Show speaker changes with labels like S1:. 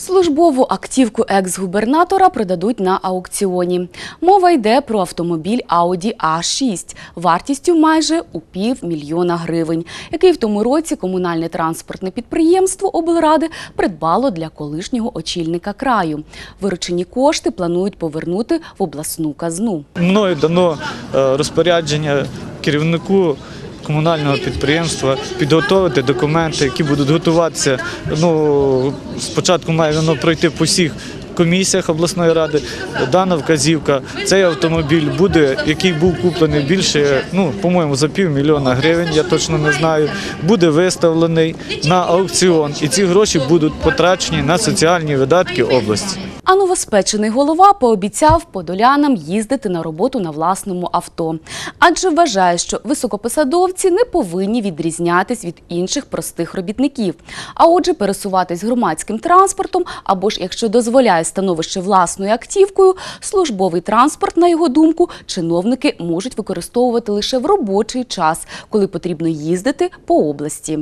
S1: Службову активку екс-губернатора продадуть на аукціоні. Мова йде про автомобіль Audi A6 вартістю майже у півмільйона гривень, який в тому році комунальне транспортне підприємство облради придбало для колишнього очільника краю. Виручені кошти планують повернути в обласну казну.
S2: Мною дано е, розпорядження керівнику комунального підприємства підготовити документи, які будуть готуватися. Ну, спочатку має воно пройти по всіх комісіях обласної ради. Дана вказівка. Цей автомобіль буде, який був куплений більше, ну, по-моєму, за півмільйона гривень, я точно не знаю, буде виставлений на аукціон. І ці гроші будуть потрачені на соціальні видатки області.
S1: А новоспечений голова пообіцяв подолянам їздити на роботу на власному авто, адже вважає, що високопосадовці не повинні відрізнятись від інших простих робітників. А отже, пересуватись громадським транспортом або ж якщо дозволяє становище власною актівкою, службовий транспорт, на його думку, чиновники можуть використовувати лише в робочий час, коли потрібно їздити по області.